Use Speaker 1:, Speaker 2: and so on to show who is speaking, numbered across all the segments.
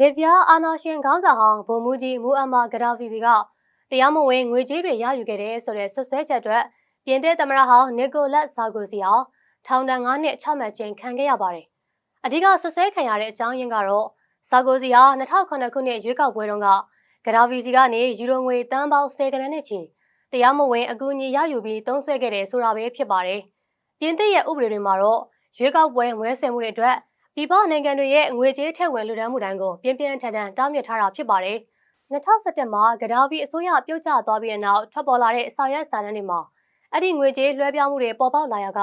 Speaker 1: လစ်ဗျားအာနာရှင်ခေါင်းဆောင်ဟောင်းဗိုလ်မှူးကြီးမူအမ္မာဂဒါဖီကတရားမဝင်ငွေကြေးတွေရယူခဲ့တဲ့ဆိုတဲ့ဆွဆွဲချက်အတွက်ပြင်သစ်သမ္မတဟောင်းနီကိုလက်ဇာဂိုစီဟာထောင်ဒဏ်9နှစ်ချမှတ်ခြင်းခံခဲ့ရပါတယ်။အဓိကဆွဆွဲခံရတဲ့အကြောင်းရင်းကတော့ဇာဂိုစီဟာ2009ခုနှစ်ရွေးကောက်ပွဲတုန်းကဂဒါဖီစီကနေယူရိုငွေတန်းပေါင်း10ကနန်းနဲ့ချီတရားမဝင်အကူအညီရယူပြီးသုံးစွဲခဲ့တယ်ဆိုတာပဲဖြစ်ပါတယ်။ပြင်သစ်ရဲ့ဥပဒေတွေမှာတော့ရွေးကောက်ပွဲမွဲဆင်မှုတွေအတွက် ပြည်ပနိုင်ငံတွေရဲ့ငွေကြေးထည့်ဝင်လူဒန်းမှုတိုင်းကိုပြင်းပြင်းထန်ထန်တားမြစ်ထားတာဖြစ်ပါတယ်။2017မှာဂဒါဖီအစိုးရပြုတ်ကျသွားပြီးတဲ့နောက်ထွက်ပေါ်လာတဲ့စာရွက်စာတမ်းတွေမှာအဲ့ဒီငွေကြေးလွှဲပြောင်းမှုတွေပေါ်ပေါက်လာရက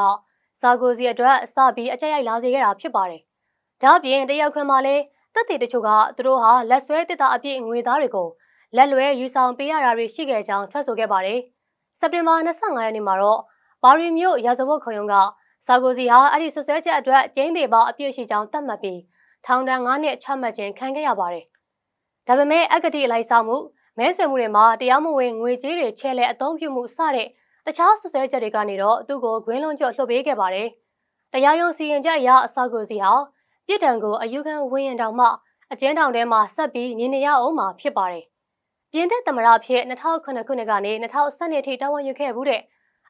Speaker 1: ဇာဂိုစီအတွက်စပြီးအကြက်ရိုက်လာစေခဲ့တာဖြစ်ပါတယ်။ဒါ့အပြင်တရုတ်ခွင်မှာလည်းတပ်တွေတချို့ကသူတို့ဟာလက်ဆွဲတစ်တာအပြည့်ငွေသားတွေကိုလက်လွဲယူဆောင်ပေးရတာတွေရှိခဲ့ကြောင်းထွက်ဆိုခဲ့ပါတယ်။စက်တင်ဘာ25ရက်နေ့မှာတော့ဘာရီမြို့ရာဇဝတ်ခုံရုံးက ဆာဂိုစီဟာအဲ့ဒီဆွဆွဲချက်အတွက်ကျင်းသေးပေါအပြည့်ရှိကြောင်းသတ်မှတ်ပြီးထောင်ဒဏ်9နှစ်ချမှတ်ခြင်းခံခဲ့ရပါတယ်။ဒါပေမဲ့အကတိအလိုက်ဆောင်မှုမဲဆွေမှုတွေမှာတရားမဝင်ငွေကြေးတွေချဲ့လဲအသုံးပြုမှုစတဲ့တခြားဆွဆွဲချက်တွေကနေတော့သူ့ကိုဂွင်းလုံးကျော်လှုပ်ပေးခဲ့ပါတယ်။တရားရုံးစီရင်ချက်အရအဆာဂိုစီဟာပြစ်ဒဏ်ကိုအယူခံဝင်ရင်တောင်မှအကျဉ်းထောင်ထဲမှာဆက်ပြီးနေနေရအောင်မှာဖြစ်ပါတယ်။ပြင်းတဲ့သမ္မတဖြစ်2009ခုနှစ်ကနေ2012ထိတာဝန်ယူခဲ့မှုတဲ့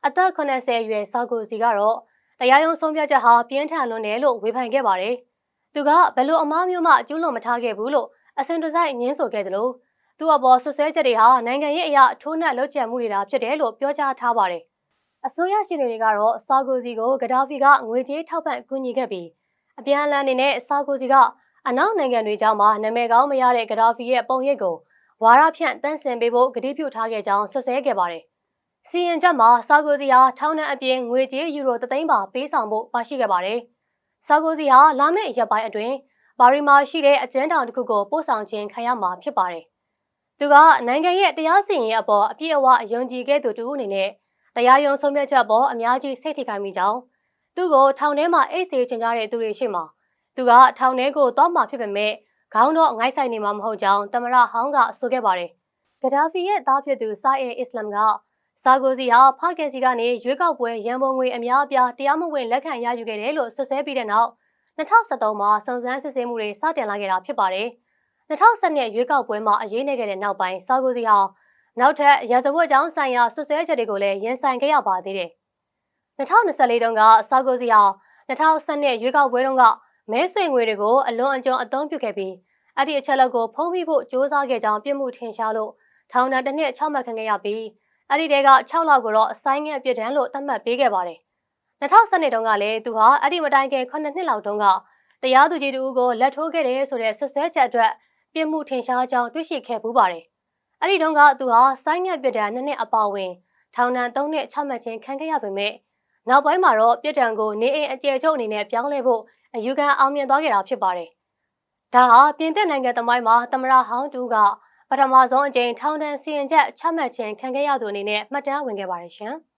Speaker 1: အသက်80အရွယ်ဆာဂိုစီကတော့ တရားရုံးဆုံးဖြတ်ချက်ဟာပြင်းထန်လွန်းတယ်လို့ဝေဖန်ခဲ့ပါတယ်။သူကဘယ်လိုအမားမျိုးမှကျူးလွန်မထားခဲ့ဘူးလို့အစင်တစိုက်ငင်းဆိုခဲ့တယ်လို့သူအပေါ်ဆွဆွဲချက်တွေဟာနိုင်ငံရေးအရာထိုးနှက်လုပ်ကြံမှုတွေတာဖြစ်တယ်လို့ပြောကြားထားပါတယ်။အစိုးရရှင်တွေကတော့ဆာဂိုစီကိုဂဒါဖီကငွေကြေးထောက်ပံ့ကူညီခဲ့ပြီးအပြန်အလှန်အနေနဲ့ဆာဂိုစီကအနောက်နိုင်ငံတွေကြောင့်မှနာမည်ကောင်းမရတဲ့ဂဒါဖီရဲ့ပုံရိပ်ကိုဝါရဖြန့်တန်းဆင်ပေးဖို့ကတိပြုထားခဲ့ကြောင်းဆွဆွဲခဲ့ပါတယ်။ စီရင်ချက်မှာဆာဂိုစီဟာထောင်းနှံအပြင်ငွေကြေးယူရိုတသိန်းပါပေးဆောင်ဖို့ပါရှိခဲ့ပါတယ်။ဆာဂိုစီဟာလာမယ့်ရက်ပိုင်းအတွင်းဘာရီမာရှိတဲ့အကျဉ်းထောင်တစ်ခုကိုပို့ဆောင်ခြင်းခံရမှာဖြစ်ပါတယ်။သူကနိုင်ငံရဲ့တရားစီရင်ရေးအပေါ်အပြည့်အဝယုံကြည်ခဲ့သူတူအနေနဲ့တရားရုံးဆုံးဖြတ်ချက်ပေါ်အများကြီးစိတ်ထိခိုက်မိကြောင်းသူ့ကိုထောင်ထဲမှာအိတ်ဆေးချင်ကြတဲ့သူတွေရှိမှာသူကထောင်ထဲကိုသွားမှာဖြစ်ပေမဲ့ခေါင်းတော့ငိုက်ဆိုင်နေမှာမဟုတ်ကြောင်းတမရဟောင်းကဆိုခဲ့ပါတယ်။ဂဒါဖီရဲ့သားဖြစ်သူစာအီအစ္စလမ်က ဆာဂိုစီဟာဖခင်စီကနေရွေးကောက်ပွဲရန်ပုံငွေအများအပြားတရားမဝင်လက်ခံရယူခဲ့တယ်လို့ဆွဆွဲပြီးတဲ့နောက်2013မှာစုံစမ်းစစ်ဆေးမှုတွေစတင်လာခဲ့တာဖြစ်ပါတယ်။2012ရွေးကောက်ပွဲမှာအရေးနေခဲ့တဲ့နောက်ပိုင်းဆာဂိုစီဟာနောက်ထပ်ရာဇဝတ်ကြောင်းဆိုင်ရာဆွဆွဲချက်တွေကိုလည်းရင်ဆိုင်ခဲ့ရပါသေးတယ်။2024တုန်းကဆာဂိုစီဟာ2012ရွေးကောက်ပွဲတုန်းကမဲဆွေငွေတွေကိုအလွန်အကျွံအသုံးပြုခဲ့ပြီးအဲ့ဒီအချက်လက်ကိုဖုံးဖိဖို့စ조사ခဲ့ကြောင်းပြစ်မှုထင်ရှားလို့ထောင်ဒဏ်တစ်နှစ်6မှတ်ခံခဲ့ရပြီး အဲ့ဒီတဲက6လကိုတော့အဆိုင်ငယ်ပြစ်ဒဏ်လို့သတ်မှတ်ပေးခဲ့ပါတယ်။2012တုန်းကလည်းသူဟာအဲ့ဒီမတိုင်ခင်9နှစ်လောက်တုန်းကတရားသူကြီးတူကိုလက်ထိုးခဲ့တယ်ဆိုတဲ့ဆွဆွဲချက်အတွက်ပြစ်မှုထင်ရှားကြောင်းတွေ့ရှိခဲ့ပူးပါတယ်။အဲ့ဒီတုန်းကသူဟာဆိုင်ငယ်ပြစ်ဒဏ်နှစ်နှစ်အပါဝင်ထောင်ဒဏ်3နှစ်ချမှတ်ခြင်းခံခဲ့ရပေမဲ့နောက်ပိုင်းမှာတော့ပြစ်ဒဏ်ကိုနေအိမ်အကျယ်ချုပ်အနေနဲ့ပြောင်းလဲဖို့အယူခံအောင်မြင်သွားခဲ့တာဖြစ်ပါတယ်။ဒါဟာပြင်သစ်နိုင်ငံသမိုင်းမှာသမရဟောင်းတူက ပထမဆုံးအကြိမ်ထောင်ဒဏ်စီရင်ချက်ချမှတ်ခြင်းခံခဲ့ရသူအနေနဲ့မှတ်တမ်းဝင်ခဲ့ပါတယ်ရှင်။